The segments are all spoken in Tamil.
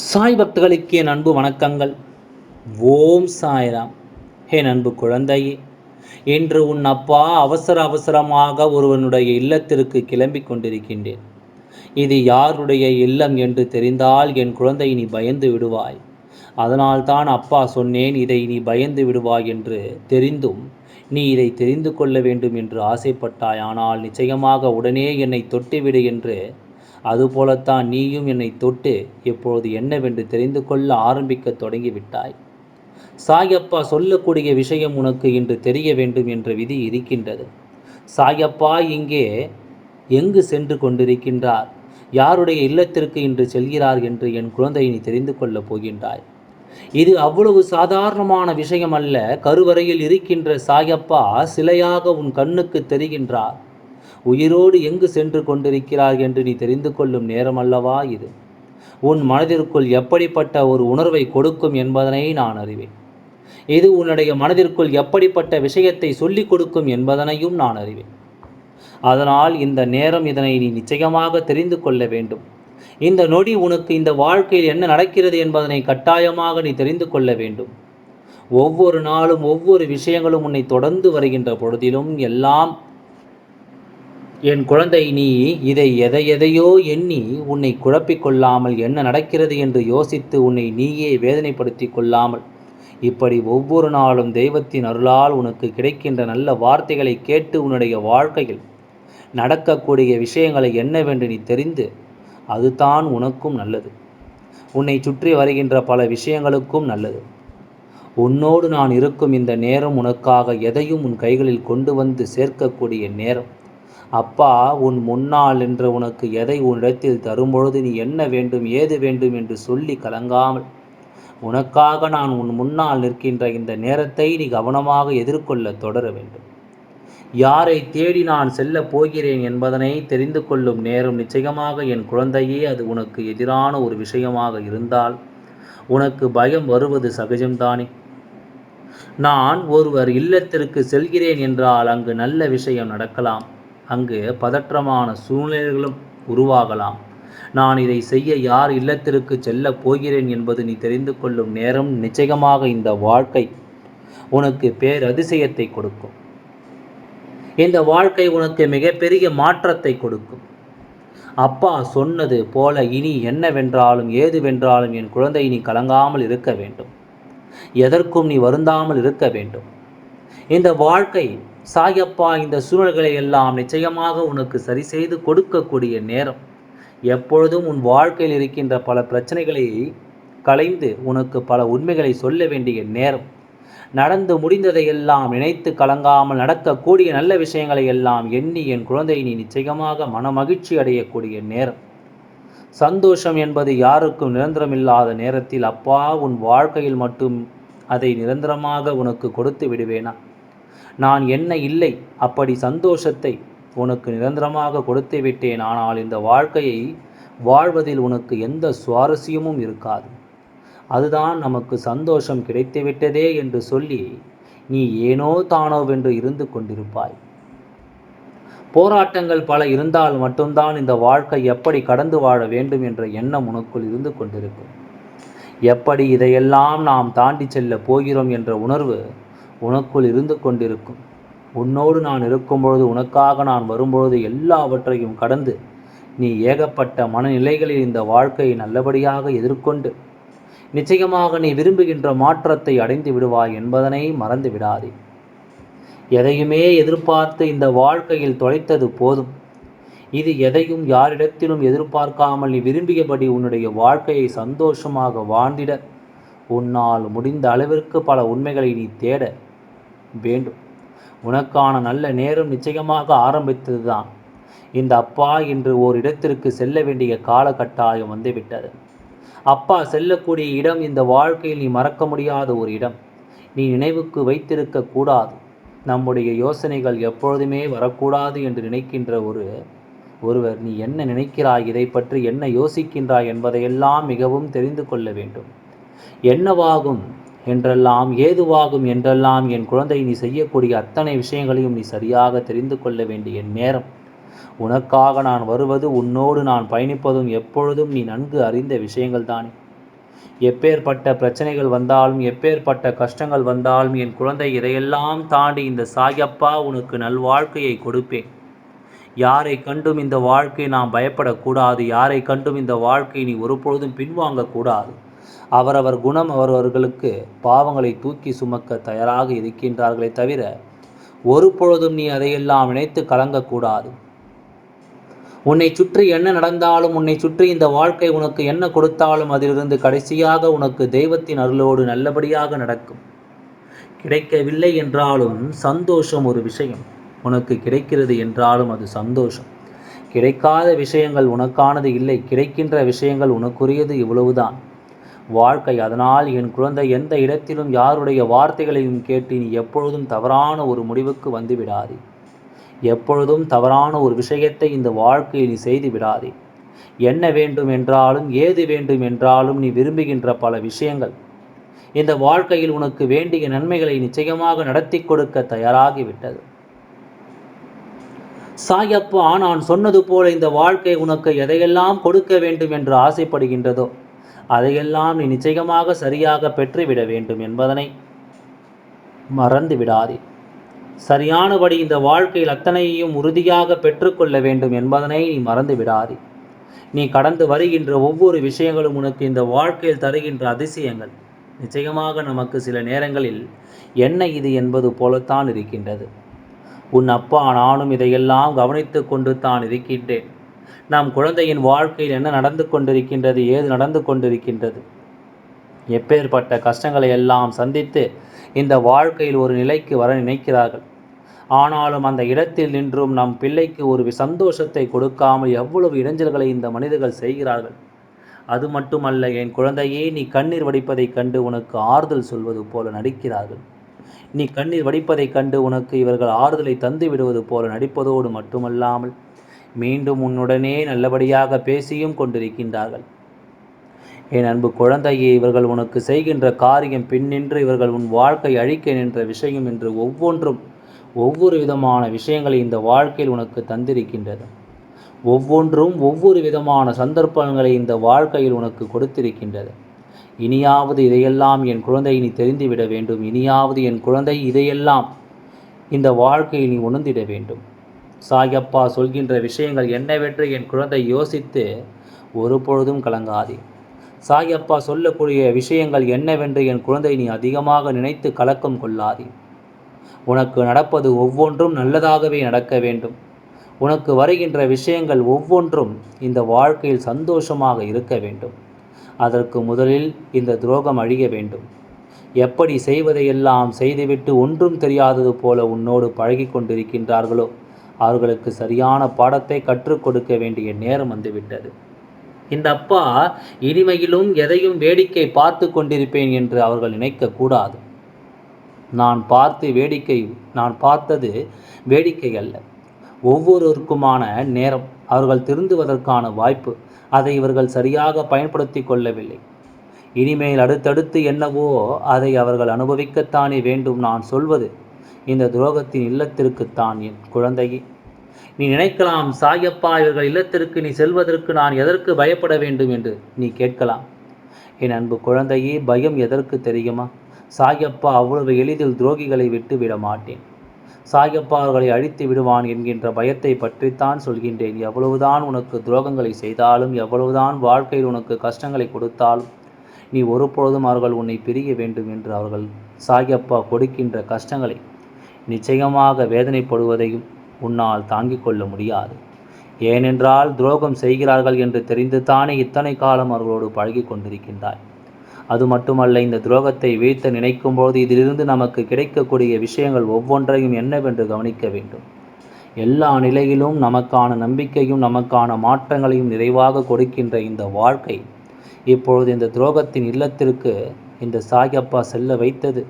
சாய் பக்தர்களுக்கு என் அன்பு வணக்கங்கள். ஓம் சாய்ராம். என் அன்பு குழந்தையே இன்று உன் அப்பா அவசர அவசரமாக ஒருவனுடைய இல்லத்திற்கு கிளம்பிக் கொண்டிருக்கின்றேன். இது யாருடைய இல்லம் என்று தெரிந்தால் என் குழந்தை நீ பயந்து விடுவாய். அதனால்தான் அப்பா சொன்னேன் இதை நீ பயந்து விடுவாய் என்று தெரிந்தும் நீ இதை தெரிந்து கொள்ள வேண்டும் என்று ஆசைப்பட்டாய். ஆனால் நிச்சயமாக உடனே என்னை தொட்டுவிடு என்று அதுபோலத்தான் நீயும் என்னை தொட்டு இப்பொழுது என்னவென்று தெரிந்து கொள்ள ஆரம்பிக்க தொடங்கிவிட்டாய். சாயப்பா சொல்லக்கூடிய விஷயம் உனக்கு இன்று தெரிய வேண்டும் என்ற விதி இருக்கின்றது. சாயப்பா இங்கே எங்கு சென்று கொண்டிருக்கின்றார்? யாருடைய இல்லத்திற்கு இன்று செல்கிறார் என்று என் குழந்தை நீ தெரிந்து கொள்ளப் போகின்றாய். இது அவ்வளவு சாதாரணமான விஷயம் அல்ல கருவறையில் இருக்கின்ற சாயப்பா சிலையாக உன் கண்ணுக்கு தெரிகின்றார். உயிரோடு எங்கு சென்று கொண்டிருக்கிறார் என்று நீ தெரிந்து கொள்ளும் நேரம் அல்லவா இது? உன் மனதிற்குள் எப்படிப்பட்ட ஒரு உணர்வை கொடுக்கும் என்பதனை நான் அறிவேன். இது உன்னுடைய மனதிற்குள் எப்படிப்பட்ட விஷயத்தை சொல்லிக் கொடுக்கும் என்பதனையும் நான் அறிவேன். அதனால் இந்த நேரம் இதனை நீ நிச்சயமாக தெரிந்து கொள்ள வேண்டும். இந்த நொடி உனக்கு இந்த வாழ்க்கையில் என்ன நடக்கிறது என்பதனை கட்டாயமாக நீ தெரிந்து கொள்ள வேண்டும். ஒவ்வொரு நாளும் ஒவ்வொரு விஷயங்களும் உன்னை தொடர்ந்து வருகின்ற பொழுதிலும் எல்லாம் என் குழந்தை நீ இதை எதை எதையோ எண்ணி உன்னை குழப்பிக் கொள்ளாமல் என்ன நடக்கிறது என்று யோசித்து உன்னை நீயே வேதனைப்படுத்தி கொள்ளாமல். இப்படி ஒவ்வொரு நாளும் தெய்வத்தின் அருளால் உனக்கு கிடைக்கின்ற நல்ல வார்த்தைகளை கேட்டு உன்னுடைய வாழ்க்கையில் நடக்கக்கூடிய விஷயங்களை என்னவென்று நீ தெரிந்து அதுதான் உனக்கும் நல்லது. உன்னை சுற்றி வருகின்ற பல விஷயங்களுக்கும் நல்லது. உன்னோடு நான் இருக்கும் இந்த நேரம் உனக்காக எதையும் உன் கைகளில் கொண்டு வந்து சேர்க்கக்கூடிய நேரம். அப்பா உன் முன்னால் என்று உனக்கு எதை உன்னிடத்தில் தரும்பொழுது நீ என்ன வேண்டும் ஏது வேண்டும் என்று சொல்லி கலங்காமல் உனக்காக நான் உன் முன்னால் நிற்கின்ற இந்த நேரத்தை நீ கவனமாக எதிர்கொள்ள தொடர வேண்டும். யாரை தேடி நான் செல்லப் போகிறேன் என்பதனை தெரிந்து கொள்ளும் நேரம் நிச்சயமாக என் குழந்தையே அது உனக்கு எதிரான ஒரு விஷயமாக இருந்தால் உனக்கு பயம் வருவது சகஜம்தானே? நான் ஒருவர் இல்லத்திற்கு செல்கிறேன் என்றால் அங்கு நல்ல விஷயம் நடக்கலாம். அங்கு பதற்றமான சூழ்நிலைகளும் உருவாகலாம். நான் இதை செய்ய யார் இல்லத்திற்கு செல்லப் போகிறேன் என்பது நீ தெரிந்து கொள்ளும் நேரம் நிச்சயமாக இந்த வாழ்க்கை உனக்கு பேரதிசயத்தை கொடுக்கும். இந்த வாழ்க்கை உனக்கு மிகப்பெரிய மாற்றத்தை கொடுக்கும். அப்பா சொன்னது போல இனி என்னவென்றாலும் ஏதுவென்றாலும் என் குழந்தை நீ கலங்காமல் இருக்க வேண்டும். எதற்கும் நீ வருந்தாமல் இருக்க வேண்டும். இந்த வாழ்க்கை சாயப்பா இந்த சூழல்களை எல்லாம் நிச்சயமாக உனக்கு சரி செய்து கொடுக்கக்கூடிய நேரம். எப்பொழுதும் உன் வாழ்க்கையில் இருக்கின்ற பல பிரச்சனைகளை களைந்து உனக்கு பல உண்மைகளை சொல்ல வேண்டிய நேரம். நடந்து முடிந்ததை எல்லாம் நினைத்து கலங்காமல் நடக்கக்கூடிய நல்ல விஷயங்களை எல்லாம் எண்ணி என் குழந்தை நீ நிச்சயமாக மனமகிழ்ச்சி அடையக்கூடிய நேரம். சந்தோஷம் என்பது யாருக்கும் நிரந்தரமில்லாத நேரத்தில் அப்பா உன் வாழ்க்கையில் மட்டும் அதை நிரந்தரமாக உனக்கு கொடுத்து விடுவேனா? நான் என்ன இல்லை அப்படி சந்தோஷத்தை உனக்கு நிரந்தரமாக கொடுத்து விட்டேன். ஆனால் இந்த வாழ்க்கையை வாழ்வதில் உனக்கு எந்த சுவாரஸ்யமும் இருக்காது. அதுதான் நமக்கு சந்தோஷம் கிடைத்துவிட்டதே என்று சொல்லி நீ ஏனோ தானோவென்று இருந்து கொண்டிருப்பாய். போராட்டங்கள் பல இருந்தால் மட்டும்தான் இந்த வாழ்க்கை எப்படி கடந்து வாழ வேண்டும் என்ற எண்ணம் உனக்குள் இருந்து கொண்டிருக்கும். எப்படி இதையெல்லாம் நாம் தாண்டி செல்ல போகிறோம் என்ற உணர்வு உனக்குள் இருந்து கொண்டிருக்கும். உன்னோடு நான் இருக்கும்பொழுது உனக்காக நான் வரும்பொழுது எல்லாவற்றையும் கடந்து நீ ஏகப்பட்ட மனநிலைகளில் இந்த வாழ்க்கையை நல்லபடியாக எதிர்கொண்டு நிச்சயமாக நீ விரும்புகின்ற மாற்றத்தை அடைந்து விடுவாய் என்பதனை மறந்து விடாதே. எதையுமே எதிர்பார்த்து இந்த வாழ்க்கையில் தொலைத்தது போதும். இது எதையும் யாரிடத்திலும் எதிர்பார்க்காமல் நீ விரும்பியபடி உன்னுடைய வாழ்க்கையை சந்தோஷமாக வாழ்ந்திட. உன்னால் முடிந்த அளவிற்கு பல உண்மைகளை நீ தேட. வேண்டும். உனக்கான நல்ல நேரம் நிச்சயமாக ஆரம்பித்ததுதான். இந்த அப்பா இன்று ஓரிடத்திற்கு செல்ல வேண்டிய காலகட்டாயம் வந்துவிட்டது. அப்பா செல்லக்கூடிய இடம் இந்த வாழ்க்கையில் நீ மறக்க முடியாத ஒரு இடம். நீ நினைவுக்கு வைத்திருக்க கூடாது. நம்முடைய யோசனைகள் எப்பொழுதுமே வரக்கூடாது என்று நினைக்கின்ற ஒரு ஒருவர் நீ என்ன நினைக்கிறாய் இதை பற்றி என்ன யோசிக்கின்றாய் என்பதையெல்லாம் மிகவும் தெரிந்து கொள்ள வேண்டும். என்னவாகும்? என்றெல்லாம் ஏதுவாகும் என்றெல்லாம் என் குழந்தை நீ செய்யக்கூடிய அத்தனை விஷயங்களையும் நீ சரியாக தெரிந்து கொள்ள வேண்டிய நேரம். உனக்காக நான் வருவது உன்னோடு நான் பயணிப்பதும் எப்பொழுதும் நீ நன்கு அறிந்த விஷயங்கள் தானே. எப்பேற்பட்ட பிரச்சனைகள் வந்தாலும் எப்பேற்பட்ட கஷ்டங்கள் வந்தாலும் என் குழந்தை இதையெல்லாம் தாண்டி இந்த சாயப்பா உனக்கு நல்வாழ்க்கையை கொடுப்பேன். யாரை கண்டும் இந்த வாழ்க்கை நாம் பயப்படக்கூடாது யாரை கண்டும் இந்த வாழ்க்கை நீ ஒருபொழுதும் பின்வாங்கக்கூடாது. அவரவர் குணம் அவரவர்களுக்கு பாவங்களை தூக்கி சுமக்க தயாராக இருக்கின்றார்களே தவிர ஒரு பொழுதும் நீ அதையெல்லாம் நினைத்து கலங்கக்கூடாது. உன்னை சுற்றி என்ன நடந்தாலும் உன்னை சுற்றி இந்த வாழ்க்கை உனக்கு என்ன கொடுத்தாலும் அதிலிருந்து கடைசியாக உனக்கு தெய்வத்தின் அருளோடு நல்லபடியாக நடக்கும். கிடைக்கவில்லை என்றாலும் சந்தோஷம் ஒரு விஷயம். உனக்கு கிடைக்கிறது என்றாலும் அது சந்தோஷம். கிடைக்காத விஷயங்கள் உனக்கானது இல்லை கிடைக்கின்ற விஷயங்கள் உனக்குரியது இவ்வளவுதான். வாழ்க்கை. அதனால் என் குழந்தை எந்த இடத்திலும் யாருடைய வார்த்தைகளையும் கேட்டு நீ எப்பொழுதும் தவறான ஒரு முடிவுக்கு வந்து விடாதே. எப்பொழுதும் தவறான ஒரு விஷயத்தை இந்த வாழ்க்கையை நீ செய்து விடாதே. என்ன வேண்டும் என்றாலும் ஏது வேண்டும் என்றாலும் நீ விரும்புகின்ற பல விஷயங்கள். இந்த வாழ்க்கையில் உனக்கு வேண்டிய நன்மைகளை நிச்சயமாக நடத்தி கொடுக்க தயாராகிவிட்டது சாயப்பா நான் சொன்னது போல இந்த வாழ்க்கை உனக்கு எதையெல்லாம் கொடுக்க வேண்டும் என்று ஆசைப்படுகின்றதோ அதையெல்லாம் நீ நிச்சயமாக சரியாக பெற்றுவிட வேண்டும் என்பதனை மறந்து விடாதே. சரியானபடி இந்த வாழ்க்கையில் அத்தனையையும் உறுதியாக பெற்றுக்கொள்ள வேண்டும் என்பதனை நீ மறந்து விடாதே. நீ கடந்து வருகின்ற ஒவ்வொரு விஷயங்களும் உனக்கு இந்த வாழ்க்கையில் தருகின்ற அதிசயங்கள். நிச்சயமாக நமக்கு சில நேரங்களில் என்ன இது என்பது போலத்தான் இருக்கின்றது. உன் அப்பா நானும் இதையெல்லாம் கவனித்து கொண்டு தான் இருக்கின்றேன். நாம் குழந்தையின் வாழ்க்கையில் என்ன நடந்து கொண்டிருக்கின்றது ஏது நடந்து கொண்டிருக்கின்றது? எப்பேற்பட்ட கஷ்டங்களை எல்லாம் சந்தித்து இந்த வாழ்க்கையில் ஒரு நிலைக்கு வர நினைக்கிறார்கள். ஆனாலும் அந்த இடத்தில் நின்றும் நம் பிள்ளைக்கு ஒரு சந்தோஷத்தை கொடுக்காமல் எவ்வளவு இடைஞ்சல்களை இந்த மனிதர்கள் செய்கிறார்கள். அது மட்டுமல்ல என் குழந்தையே நீ கண்ணீர் வடிப்பதைக் கண்டு உனக்கு ஆறுதல் சொல்வது போல நடிக்கிறார்கள். நீ கண்ணீர் வடிப்பதைக் கண்டு உனக்கு இவர்கள் ஆறுதலை தந்து விடுவது போல நடிப்பதோடு மட்டுமல்லாமல் மீண்டும் உன்னுடனே நல்லபடியாக பேசியும் கொண்டிருக்கின்றார்கள். என் அன்பு குழந்தையே இவர்கள் உனக்கு செய்கின்ற காரியம் பின்னின்று இவர்கள் உன் வாழ்க்கை அழிக்க நின்ற விஷயம் என்று ஒவ்வொன்றும் ஒவ்வொரு விதமான விஷயங்களை இந்த வாழ்க்கையில் உனக்கு தந்திருக்கின்றது. ஒவ்வொன்றும் ஒவ்வொரு விதமான சந்தர்ப்பங்களை இந்த வாழ்க்கையில் உனக்கு கொடுத்திருக்கின்றது. இனியாவது இதையெல்லாம் என் குழந்தை நீ தெரிந்துவிட வேண்டும். இனியாவது என் குழந்தை இதையெல்லாம் இந்த வாழ்க்கையை நீ உணர்ந்திட வேண்டும். சாயப்பா சொல்கின்ற விஷயங்கள் என்னவென்று என் குழந்தை யோசித்து ஒரு பொழுதும் கலங்காதே. சாயப்பா சொல்லக்கூடிய விஷயங்கள் என்னவென்று என் குழந்தை நீ அதிகமாக நினைத்து கலக்கம் கொள்ளாதே. உனக்கு நடப்பது ஒவ்வொன்றும் நல்லதாகவே நடக்க வேண்டும். உனக்கு வருகின்ற விஷயங்கள் ஒவ்வொன்றும் இந்த வாழ்க்கையில் சந்தோஷமாக இருக்க வேண்டும். அதற்கு முதலில் இந்த துரோகம் அழிய வேண்டும். எப்படி செய்வதையெல்லாம் செய்துவிட்டு ஒன்றும் தெரியாதது போல உன்னோடு பழகி கொண்டிருக்கின்றார்களோ அவர்களுக்கு சரியான பாடத்தை கற்றுக் கொடுக்க வேண்டிய நேரம் வந்துவிட்டது. இந்த அப்பா இனிமையிலும் எதையும் வேடிக்கை பார்த்து கொண்டிருப்பேன் என்று அவர்கள் நினைக்கக்கூடாது நான் பார்த்து வேடிக்கை நான் பார்த்தது வேடிக்கை அல்ல. ஒவ்வொருவருக்குமான நேரம் அவர்கள் திருந்துவதற்கான வாய்ப்பு அதை இவர்கள் சரியாக பயன்படுத்தி கொள்ளவில்லை. இனிமேல் அடுத்தடுத்து என்னவோ அதை அவர்கள் அனுபவிக்கத்தானே வேண்டும் நான் சொல்வது. இந்த துரோகத்தின் இல்லத்திற்குத்தான் என் குழந்தையே. நீ நினைக்கலாம் சாயப்பா இவர்கள் இல்லத்திற்கு நீ செல்வதற்கு நான் எதற்கு பயப்பட வேண்டும்? என்று நீ கேட்கலாம். என் அன்பு குழந்தையே பயம் எதற்கு தெரியுமா? சாயப்பா அவ்வளவு எளிதில் துரோகிகளை விட்டு விட மாட்டேன். சாயப்பா அவர்களை அழித்து விடுவான் என்கின்ற பயத்தை பற்றித்தான் சொல்கின்றேன். எவ்வளவுதான் உனக்கு துரோகங்களை செய்தாலும் எவ்வளவுதான் வாழ்க்கையில் உனக்கு கஷ்டங்களை கொடுத்தாலும் நீ ஒருபொழுதும் அவர்கள் உன்னை பிரிய வேண்டும் என்று அவர்கள் சாயப்பா கொடுக்கின்ற கஷ்டங்களை நிச்சயமாக வேதனைப்படுவதையும் உன்னால் தாங்கிக் கொள்ள முடியாது. ஏனென்றால் துரோகம் செய்கிறார்கள் என்று தெரிந்து தானே இத்தனை காலம் அவர்களோடு பழகி கொண்டிருக்கின்றாய். அது மட்டுமல்ல இந்த துரோகத்தை வீழ்த்த நினைக்கும்போது இதிலிருந்து நமக்கு கிடைக்கக்கூடிய விஷயங்கள் ஒவ்வொன்றையும் என்னவென்று கவனிக்க வேண்டும். எல்லா நிலையிலும் நமக்கான நம்பிக்கையும் நமக்கான மாற்றங்களையும் நிறைவாக கொடுக்கின்ற இந்த வாழ்க்கை இப்பொழுது இந்த துரோகத்தின் இல்லத்திற்கு இந்த சாயப்பா செல்ல வைத்தது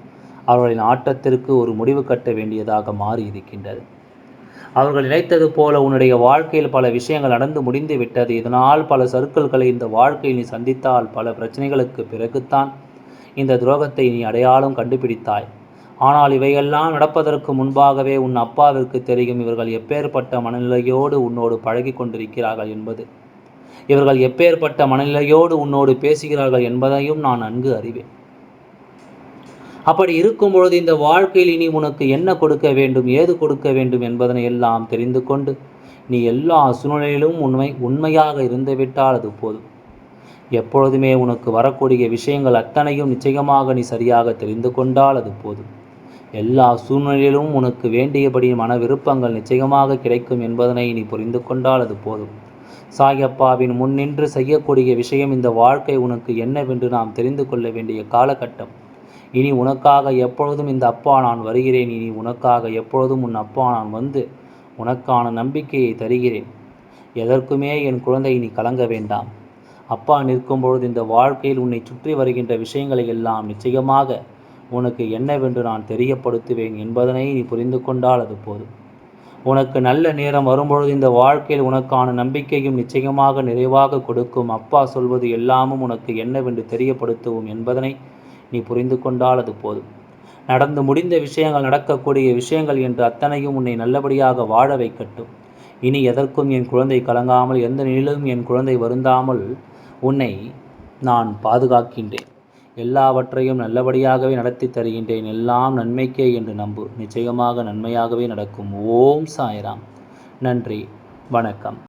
அவர்களின் ஆட்டத்திற்கு ஒரு முடிவு கட்ட வேண்டியதாக மாறி இருக்கின்றது அவர்கள் நினைத்தது போல உன்னுடைய வாழ்க்கையில் பல விஷயங்கள் நடந்து முடிந்து விட்டது. இதனால் பல சருக்கல்களை இந்த வாழ்க்கையில் நீ சந்தித்தால் பல பிரச்சனைகளுக்கு பிறகுத்தான் இந்த துரோகத்தை நீ அடையாளம் கண்டுபிடித்தாய். ஆனால் இவையெல்லாம் நடப்பதற்கு முன்பாகவே உன் அப்பாவிற்கு தெரியும் இவர்கள் எப்பேற்பட்ட மனநிலையோடு உன்னோடு பழகி கொண்டிருக்கிறார்கள் என்பது. இவர்கள் எப்பேற்பட்ட மனநிலையோடு உன்னோடு பேசுகிறார்கள் என்பதையும் நான் நன்கு அறிவேன். அப்படி இருக்கும் பொழுது இந்த வாழ்க்கையில் இனி உனக்கு என்ன கொடுக்க வேண்டும் ஏது கொடுக்க வேண்டும் என்பதனை எல்லாம் தெரிந்து கொண்டு நீ எல்லா சூழ்நிலையிலும் உண்மை உண்மையாக இருந்துவிட்டால் அது போதும். எப்பொழுதுமே உனக்கு வரக்கூடிய விஷயங்கள் அத்தனையும் நிச்சயமாக நீ சரியாக தெரிந்து கொண்டால் அது போதும். எல்லா சூழ்நிலையிலும் உனக்கு வேண்டியபடி மன விருப்பங்கள் நிச்சயமாக கிடைக்கும் என்பதனை நீ புரிந்து கொண்டால் அது போதும். சாயப்பாவின் முன்னின்று செய்யக்கூடிய விஷயம் இந்த வாழ்க்கை உனக்கு என்னவென்று நாம் தெரிந்து கொள்ள வேண்டிய காலகட்டம். இனி உனக்காக எப்பொழுதும் இந்த அப்பா நான் வருகிறேன். இனி உனக்காக எப்பொழுதும் உன் அப்பா நான் வந்து உனக்கான நம்பிக்கையை தருகிறேன். எதற்குமே என் குழந்தை நீ கலங்க வேண்டாம். அப்பா நிற்கும் பொழுது இந்த வாழ்க்கையில் உன்னை சுற்றி வருகின்ற விஷயங்களை எல்லாம் நிச்சயமாக உனக்கு என்னவென்று நான் தெரியப்படுத்துவேன் என்பதனை நீ புரிந்து கொண்டால் அது போதும். உனக்கு நல்ல நேரம் வரும்பொழுது இந்த வாழ்க்கையில் உனக்கான நம்பிக்கையும் நிச்சயமாக நிறைவாக கொடுக்கும். அப்பா சொல்வது எல்லாமும் உனக்கு என்னவென்று தெரியப்படுத்துவோம் என்பதனை நீ புரிந்து கொண்டால் அது போதும். நடந்து முடிந்த விஷயங்கள் நடக்கக்கூடிய விஷயங்கள் என்று அத்தனையும் உன்னை நல்லபடியாக வாழ வைக்கட்டும். இனி எதற்கும் என் குழந்தை கலங்காமல் எந்த நிலையிலும் என் குழந்தை வருந்தாமல் உன்னை நான் பாதுகாக்கின்றேன். எல்லாவற்றையும் நல்லபடியாகவே நடத்தி தருகின்றேன். எல்லாம் நன்மைக்கே என்று நம்பு. நிச்சயமாக நன்மையாகவே நடக்கும். ஓம் சாய்ராம். நன்றி. வணக்கம்.